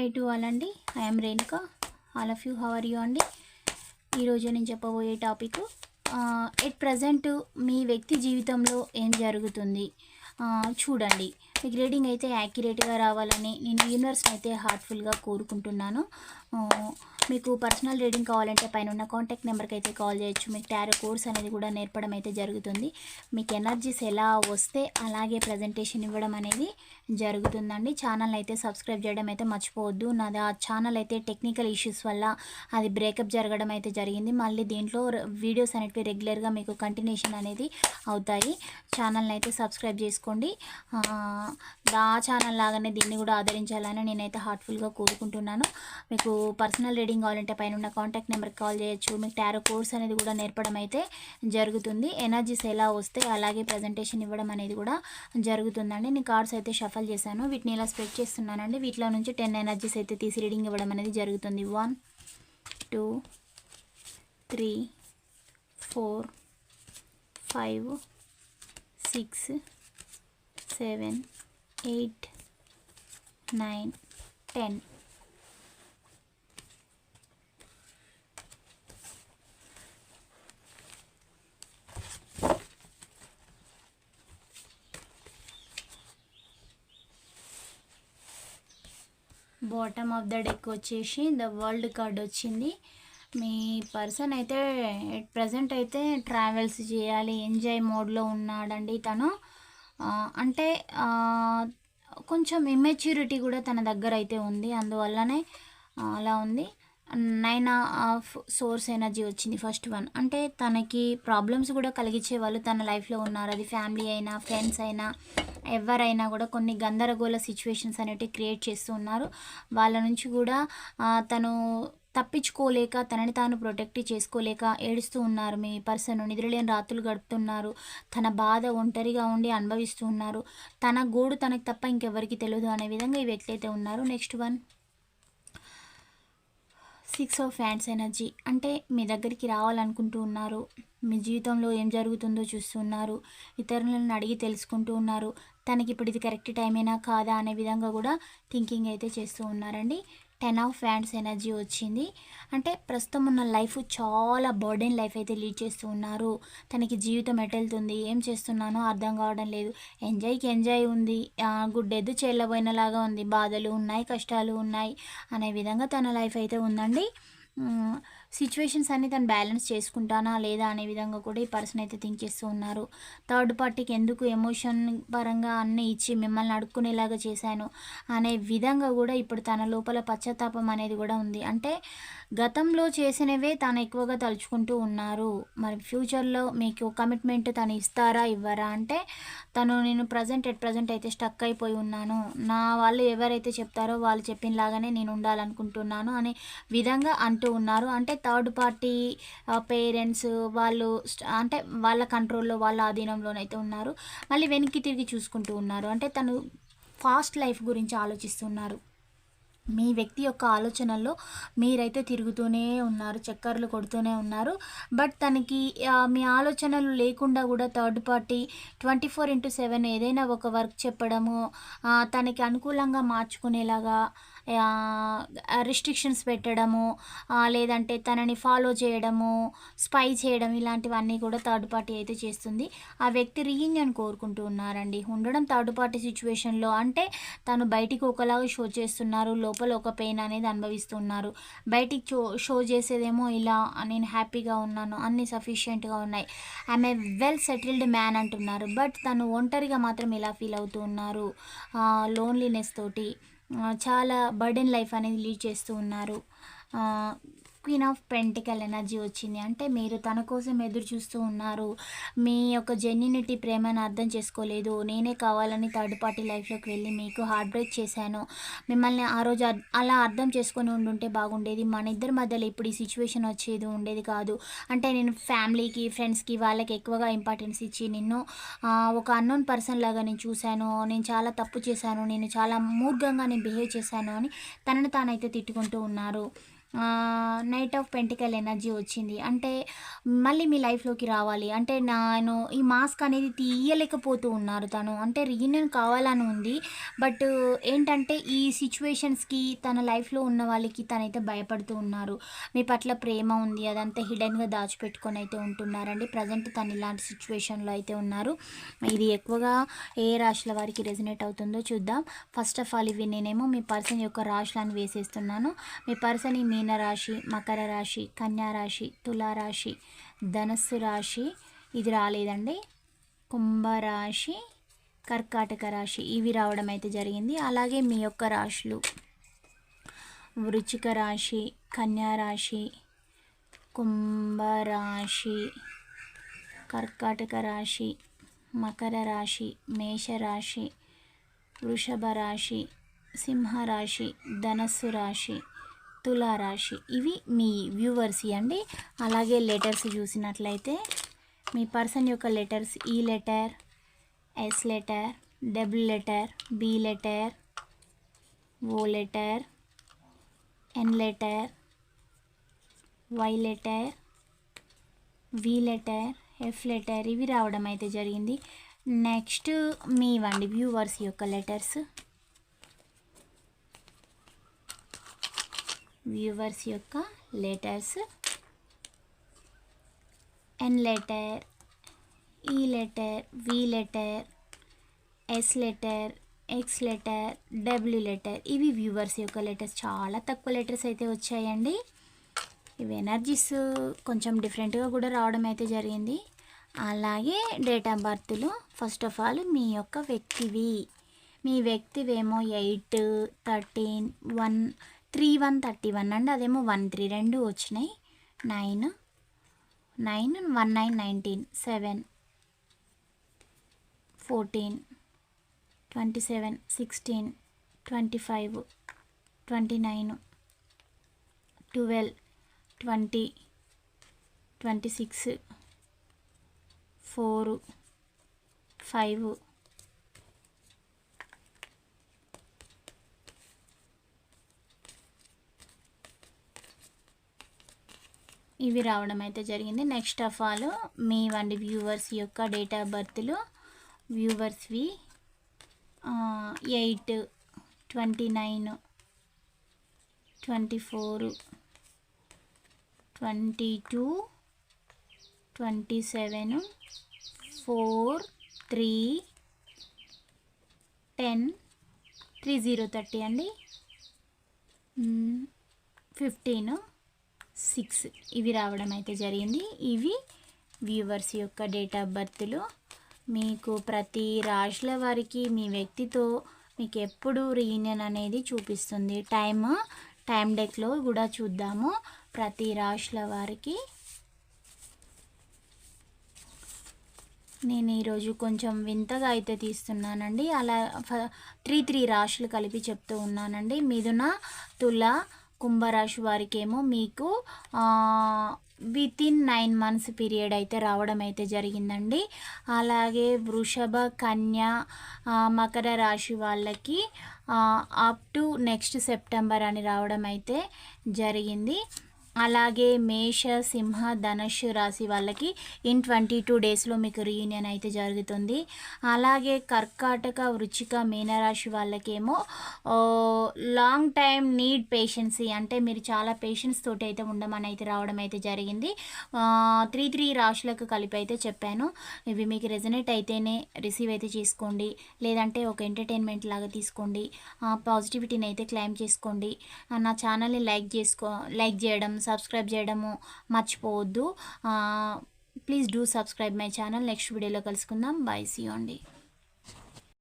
High to all అండి I'm Renuka all of you how are you అండి? ఈరోజు నేను చెప్పబోయే టాపిక్ ఎట్ ప్రజెంట్ మీ వ్యక్తి జీవితంలో ఏం జరుగుతుంది? చూడండి. మీకు రీడింగ్ అయితే యాక్యురేట్గా రావాలని నేను యూనివర్స్ని అయితే హార్ట్ఫుల్గా కోరుకుంటున్నాను. మీకు పర్సనల్ రీడింగ్ కావాలంటే పైన ఉన్న కాంటాక్ట్ నెంబర్కి అయితే కాల్ చేయొచ్చు. మీకు టారో కోర్స్ అనేది కూడా నేర్పడం అయితే జరుగుతుంది. మీకు ఎనర్జీస్ ఎలా వస్తే అలాగే ప్రజెంటేషన్ ఇవ్వడం అనేది జరుగుతుందండి. ఛానల్ అయితే సబ్స్క్రైబ్ చేయడం అయితే మర్చిపోవద్దు. నాది ఆ ఛానల్ అయితే టెక్నికల్ ఇష్యూస్ వల్ల అది బ్రేకప్ జరగడం అయితే జరిగింది. మళ్ళీ దీంట్లో వీడియోస్ అనేటివి రెగ్యులర్గా మీకు కంటిన్యూషన్ అనేది అవుతాయి. ఛానల్ని అయితే సబ్స్క్రైబ్ చేసుకోండి. ఆ, ఆ ఛానల్ లాగానే దీన్ని కూడా ఆదరించాలని నేనైతే హార్ట్ఫుల్గా కోరుకుంటున్నాను. మీకు పర్సనల్ రీడింగ్ కావాలంటే పైన ఉన్న కాంటాక్ట్ నెంబర్కి కాల్ చేయొచ్చు. మీకు టారో కోర్స్ అనేది కూడా నేర్పడం అయితే జరుగుతుంది. ఎనర్జీస్ ఎలా వస్తే అలాగే ప్రజెంటేషన్ ఇవ్వడం అనేది కూడా జరుగుతుందండి. నేను కార్డ్స్ అయితే షఫల్ చేశాను. వీటిని ఇలా స్ప్రెడ్ చేస్తున్నానండి. వీటిలో నుంచి టెన్ ఎనర్జీస్ అయితే తీసి రీడింగ్ ఇవ్వడం అనేది జరుగుతుంది. One two three four five six seven eight nine ten bottom of the deck వచ్చేసి ద వరల్డ్ కార్డ్ వచ్చింది. మీ పర్సన్ అయితే ప్రజెంట్ అయితే ట్రావెల్స్ చేయాలి ఎంజాయ్ మోడ్లో ఉన్నాడండి తను. అంటే కొంచెం ఇమ్మెచ్యూరిటీ కూడా తన దగ్గర అయితే ఉంది. అందువల్లనే అలా ఉంది. నైన్ ఆఫ్ సోర్స్ ఎనర్జీ వచ్చింది ఫస్ట్ వన్. అంటే తనకి ప్రాబ్లమ్స్ కూడా కలిగించే వాళ్ళు తన లైఫ్లో ఉన్నారు. అది ఫ్యామిలీ అయినా ఫ్రెండ్స్ అయినా ఎవరైనా కూడా కొన్ని గందరగోళ సిచ్యువేషన్స్ అనేటివి క్రియేట్ చేస్తూ ఉన్నారు. వాళ్ళ నుంచి కూడా తను తప్పించుకోలేక తనని తాను ప్రొటెక్ట్ చేసుకోలేక ఏడుస్తూ ఉన్నారు. మీ పర్సన్ నిద్రలేని రాత్రులు గడుపుతున్నారు. తన బాధ ఒంటరిగా ఉండి అనుభవిస్తూ ఉన్నారు. తన గోడు తనకు తప్ప ఇంకెవరికి తెలియదు అనే విధంగా ఈ వ్యక్తి అయితే ఉన్నారు. నెక్స్ట్ వన్ సిక్స్ ఆఫ్ ఫ్యాన్స్ ఎనర్జీ. అంటే మీ దగ్గరికి రావాలనుకుంటూ ఉన్నారు. మీ జీవితంలో ఏం జరుగుతుందో చూస్తున్నారు. ఇతరులను అడిగి తెలుసుకుంటూ ఉన్నారు. తనకి ఇప్పుడు ఇది కరెక్ట్ టైమేనా కాదా అనే విధంగా కూడా థింకింగ్ అయితే చేస్తూ ఉన్నారండి. టెన్ ఆఫ్ ఫ్యాన్స్ ఎనర్జీ వచ్చింది. అంటే ప్రస్తుతం ఉన్న లైఫ్ చాలా బర్డెన్ లైఫ్ అయితే లీడ్ చేస్తూ ఉన్నారు. తనకి జీవితం ఎటెళ్తుంది ఏం చేస్తున్నానో అర్థం కావడం లేదు. ఎంజాయ్కి ఎంజాయ్ ఉంది. ఆ, గుడ్డెద్దు చేళ్ళబోయినలాగా ఉంది. బాధలు ఉన్నాయి కష్టాలు ఉన్నాయి అనే విధంగా తన లైఫ్ అయితే ఉందండి. సిచ్యువేషన్స్ అన్ని తను బ్యాలెన్స్ చేసుకుంటానా లేదా అనే విధంగా కూడా ఈ పర్సన్ అయితే థింక్ చేస్తూ ఉన్నారు. థర్డ్ పార్టీకి ఎందుకు ఎమోషన్ పరంగా అన్నీ ఇచ్చి మిమ్మల్ని అడుక్కునేలాగా చేశాను అనే విధంగా కూడా ఇప్పుడు తన లోపల పశ్చాత్తాపం అనేది కూడా ఉంది. అంటే గతంలో చేసినవే తను ఎక్కువగా తలుచుకుంటూ ఉన్నారు. మరి ఫ్యూచర్లో మీకు కమిట్మెంట్ తను ఇస్తారా ఇవ్వరా? అంటే తను నేను ప్రజెంట్ ఎట్ ప్రజెంట్ అయితే స్టక్ అయిపోయి ఉన్నాను. నా వాళ్ళు ఎవరైతే చెప్తారో వాళ్ళు చెప్పిన లాగానే నేను ఉండాలనుకుంటున్నాను అనే విధంగా అంటూ ఉన్నారు. అంటే థర్డ్ పార్టీ పేరెంట్స్ వాళ్ళు అంటే వాళ్ళ కంట్రోల్లో వాళ్ళ ఆధీనంలోనైతే ఉన్నారు. మళ్ళీ వెనక్కి తిరిగి చూసుకుంటూ ఉన్నారు. అంటే తను ఫాస్ట్ లైఫ్ గురించి ఆలోచిస్తున్నారు. మీ వ్యక్తి యొక్క ఆలోచనల్లో మీరైతే తిరుగుతూనే ఉన్నారు చక్కర్లు కొడుతూనే ఉన్నారు. బట్ తనకి మీ ఆలోచనలు లేకుండా కూడా third party twenty four into seven ఏదైనా ఒక వర్క్ చెప్పడము తనకి అనుకూలంగా మార్చుకునేలాగా రిస్ట్రిక్షన్స్ పెట్టడము లేదంటే తనని ఫాలో చేయడము స్పై చేయడం ఇలాంటివన్నీ కూడా థర్డ్ పార్టీ అయితే చేస్తుంది. ఆ వ్యక్తి రీయూనియన్ కోరుకుంటూ ఉన్నారండి. ఉండడం థర్డ్ పార్టీ సిచ్యువేషన్లో అంటే తను బయటికి ఒకలాగా షో చేస్తున్నారు లోపల ఒక పెయిన్ అనేది అనుభవిస్తున్నారు. బయటికి షో షో చేసేదేమో ఇలా నేను హ్యాపీగా ఉన్నాను అన్ని సఫిషియెంట్గా ఉన్నాయి. ఆమె వెల్ సెటిల్డ్ మ్యాన్ అంటున్నారు. బట్ తను ఒంటరిగా మాత్రం ఇలా ఫీల్ అవుతూ ఉన్నారు. లోన్లీనెస్ తోటి చాలా బర్డెన్ లైఫ్ అనేది లీడ్ చేస్తూ ఉన్నారు. క్వీన్ ఆఫ్ పెంటికల్ ఎనర్జీ వచ్చింది. అంటే మీరు తన కోసం ఎదురు చూస్తూ ఉన్నారు. మీ యొక్క జెన్యునిటీ ప్రేమను అర్థం చేసుకోలేదు. నేనే కావాలని థర్డ్ పార్టీ లైఫ్లోకి వెళ్ళి మీకు హార్ట్ బ్రేక్ చేశాను. మిమ్మల్ని ఆ రోజు అర్- అలా అర్థం చేసుకొని ఉండుంటే బాగుండేది. మన ఇద్దరి మధ్యలో ఇప్పుడు ఈ సిచ్యువేషన్ వచ్చేది ఉండేది కాదు. అంటే నేను ఫ్యామిలీకి ఫ్రెండ్స్కి వాళ్ళకి ఎక్కువగా ఇంపార్టెన్స్ ఇచ్చి నిన్ను ఒక అన్నోన్ పర్సన్ లాగా నేను చూశాను. నేను చాలా తప్పు చేశాను. నేను చాలా మూర్ఘంగా నేను బిహేవ్ చేశాను అని తనని తానైతే తిట్టుకుంటూ ఉన్నారు. నైట్ ఆఫ్ పెంటికల్ ఎనర్జీ వచ్చింది. అంటే మళ్ళీ మీ లైఫ్లోకి రావాలి. అంటే నేను ఈ మాస్క్ అనేది తీయలేకపోతూ ఉన్నారు తను. అంటే రీయూనియన్ కావాలని ఉంది. బట్ ఏంటంటే ఈ సిచ్యువేషన్స్కి తన లైఫ్లో ఉన్న వాళ్ళకి తనైతే భయపడుతూ ఉన్నారు. మీ పట్ల ప్రేమ ఉంది. అదంతా హిడెన్గా దాచిపెట్టుకొని అయితే ఉంటున్నారండి. ప్రజెంట్ తను ఇలాంటి సిచ్యువేషన్లో అయితే ఉన్నారు. ఇది ఎక్కువగా ఏ రాశుల వారికి రెజినేట్ అవుతుందో చూద్దాం. ఫస్ట్ ఆఫ్ ఆల్ ఇవి నేనేమో మీ పర్సన్ యొక్క రాశులను వేసేస్తున్నాను. మీ పర్సన్ ఈ మీనరాశి మకర రాశి కన్యా రాశి తులారాశి ధనస్సు రాశి ఇది రాలేదండి. కుంభరాశి కర్కాటక రాశి ఇవి రావడం అయితే జరిగింది. అలాగే మీ యొక్క రాశులు వృచిక రాశి కన్యా రాశి కుంభరాశి కర్కాటక రాశి మకర రాశి మేషరాశి వృషభ రాశి సింహరాశి ధనస్సు రాశి తులారాశి. ఇవి మీ వ్యూవర్స్ అండి. అలాగే లెటర్స్ చూసినట్లయితే మీ పర్సన్ యొక్క letters E letter S letter W letter B letter O letter N letter Y letter V letter F letter ఇవి రావడం అయితే జరిగింది. నెక్స్ట్ మీ వండి వ్యూవర్స్ యొక్క లెటర్స్ వ్యూవర్స్ యొక్క letters. N letter E letter V letter S letter X letter W letter. ఇవి viewers యొక్క లెటర్స్. చాలా తక్కువ లెటర్స్ అయితే వచ్చాయండి. ఇవి ఎనర్జీస్ కొంచెం డిఫరెంట్గా కూడా రావడం అయితే జరిగింది. అలాగే డేట్ ఆఫ్ బర్త్లు. ఫస్ట్ ఆఫ్ ఆల్ మీ యొక్క వ్యక్తివి. మీ వ్యక్తివేమో eight thirteen one three one thirty one అండి. అదేమో వన్ త్రీ రెండు వచ్చినాయి. Nine nine one nine nineteen. Seven fourteen twenty seven sixteen twenty five twenty nine twelve twenty twenty six four five ఇవి రావడం అయితే జరిగింది. నెక్స్ట్ ఆఫ్ ఆల్ మీ వండి viewers యొక్క డేట్ ఆఫ్ బర్త్లు వ్యూవర్స్వి eight twenty nine twenty four twenty two twenty seven four three ten three zero thirty అండి hmm, fifteen six ఇవి రావడం అయితే జరిగింది. ఇవి వ్యూవర్స్ యొక్క డేట్ ఆఫ్ బర్త్లు. మీకు ప్రతి రాశుల వారికి మీ వ్యక్తితో మీకు ఎప్పుడు రీయూనియన్ అనేది చూపిస్తుంది. టైమ్ టైం డెక్లో కూడా చూద్దాము. ప్రతి రాశుల వారికి నేను ఈరోజు కొంచెం వింతగా అయితే తీస్తున్నానండి. అలా త్రీ త్రీ రాశులు కలిపి చెప్తూ ఉన్నానండి. మిథున తుల కుంభరాశి వారికేమో మీకు within nine months period అయితే రావడం అయితే జరిగిందండి. అలాగే వృషభ కన్య మకర రాశి వాళ్ళకి అప్ టు నెక్స్ట్ సెప్టెంబర్ అని రావడం అయితే జరిగింది. అలాగే మేష సింహ ధనుష్ రాశి వాళ్ళకి ఇన్ ట్వంటీ టూ డేస్లో మీకు రీయూనియన్ అయితే జరుగుతుంది. అలాగే కర్కాటక వృచ్చిక మీనరాశి వాళ్ళకేమో లాంగ్ టైం నీడ్ పేషెన్సీ అంటే మీరు చాలా పేషెన్స్ తోటి అయితే ఉండమని అయితే రావడం అయితే జరిగింది. త్రీ త్రీ రాశులకు కలిపి అయితే చెప్పాను. ఇవి మీకు రెజనేట్ అయితేనే రిసీవ్ అయితే చేసుకోండి. లేదంటే ఒక ఎంటర్టైన్మెంట్ లాగా తీసుకోండి. పాజిటివిటీని అయితే క్లైమ్ చేసుకోండి. నా ఛానల్ని లైక్ చేసుకో లైక్ చేయడం సబ్స్క్రైబ్ చేయడము మర్చిపోవద్దు. Please do subscribe my channel next వీడియోలో కలుసుకుందాం. బాయ్ సీ అండి.